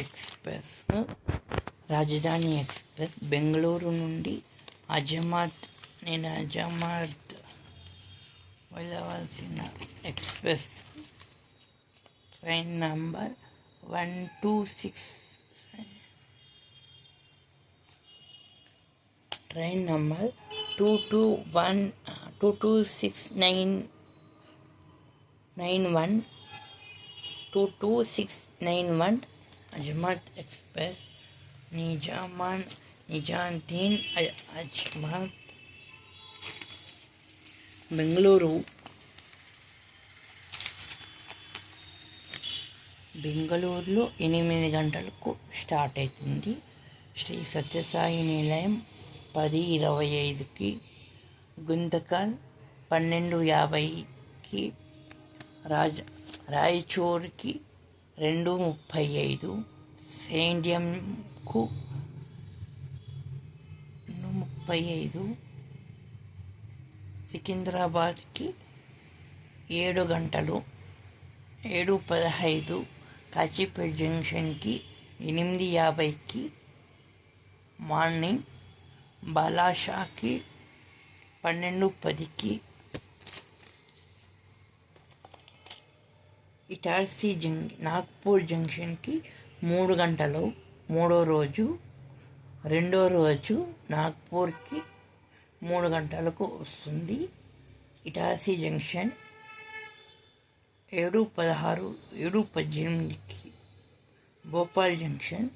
Express రాజధాని express Bengaluru నుండి అజమాత్ నేను అజమాత్ వెళ్ళవలసిన express train number one two six train number two two one two two six nine nine one two two six nine one Ajmat express నిజామాన్ నిజాంతీన్ అజ్మత్ బెంగళూరు బెంగళూరులో ఎనిమిది గంటలకు start అవుతుంది. శ్రీ సత్యసాయి నిలయం పది ఇరవై ఐదుకి. గుంతకల్ పన్నెండు యాభైకి. రాజ రాయచూర్కి. రెండు ముప్పై ఐదు సేండియంకు ముప్పై ఐదు సికింద్రాబాద్కి ఏడు గంటలు ఏడు పదహైదు కాచిపేట్ జంక్షన్కి ఎనిమిది యాభైకి మార్నింగ్ బాలాషాకి పన్నెండు పదికి ఇటార్సీ జంక్ నాగ్పూర్ జంక్షన్కి మూడు గంటలు మూడో రోజు రెండో రోజు నాగ్పూర్కి మూడు గంటలకు వస్తుంది ఇటార్సీ జంక్షన్. ఏడు పదహారు ఏడు పద్దెనిమిదికి భోపాల్ జంక్షన్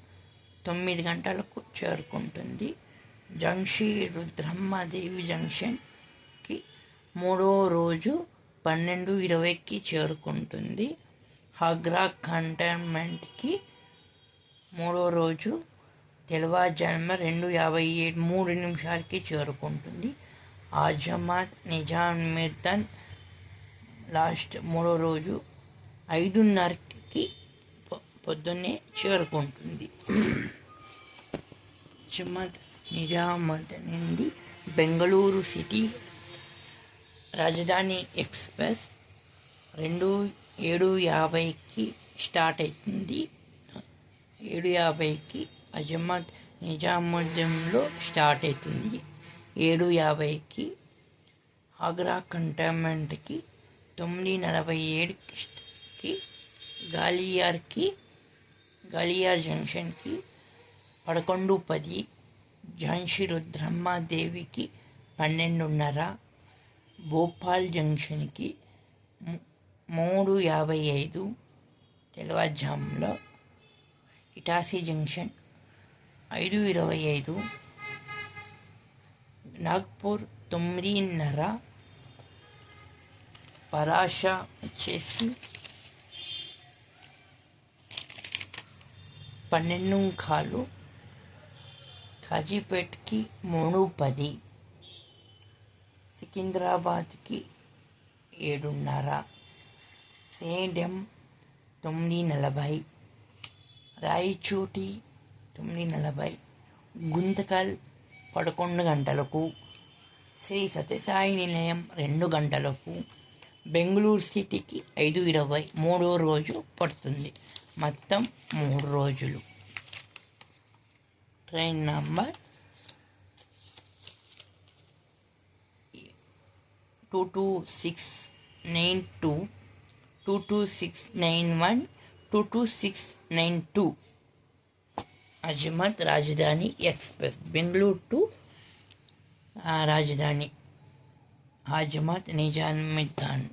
తొమ్మిది గంటలకు చేరుకుంటుంది. జంక్షి రుద్రమ్మదేవి జంక్షన్కి మూడో రోజు పన్నెండు ఇరవైకి చేరుకుంటుంది. ఆగ్రా కంటైన్మెంట్కి మూడో రోజు తెల్లవారుజామున రెండు యాభై ఏడు మూడు నిమిషాలకి చేరుకుంటుంది. ఆజమాత్ నిజాముద్దన్ లాస్ట్ మూడో రోజు ఐదున్నరకి పొద్దున్నే చేరుకుంటుంది. జమాత్ నిజామాబాద్ నుండి బెంగళూరు సిటీ రాజధాని ఎక్స్ప్రెస్ రెండు ఏడు యాభైకి స్టార్ట్ అవుతుంది. ఏడు యాభైకి అజమత్ నిజాముద్దీన్లో స్టార్ట్ అవుతుంది. ఏడు యాభైకి ఆగ్రా కంటైన్మెంట్కి తొమ్మిది నలభై ఏడుకి గాలియార్కి గాలియార్ జంక్షన్కి పదకొండు పది ఝాన్సీ రుద్రమ్మాదేవికి పన్నెండున్నర భోపాల్ జంక్షన్కి మూడు యాభై ఐదు తెల్లవారుజాములో ఇటాసీ జంక్షన్ ఐదు ఇరవై ఐదు నాగ్పూర్ తొమ్మిదిన్నర పరాష వచ్చేసి పన్నెండు కాలు కాజీపేట్కి మూడు పది సికింద్రాబాద్కి ఏడున్నర సేడ్యం తొమ్మిది నలభై. రాయచోటి తొమ్మిది నలభై. గుంతకల్ పదకొండు గంటలకు. శ్రీ సత్యసాయి నిలయం రెండు గంటలకు. బెంగళూరు సిటీకి ఐదు ఇరవై మూడో రోజు పడుతుంది. మొత్తం మూడు రోజులు. Train number two two six nine two two two six nine one two two six nine two Ajmat Rajdhani express Bengaluru to రాజధాని హాజమత్ నిజాముద్దీన్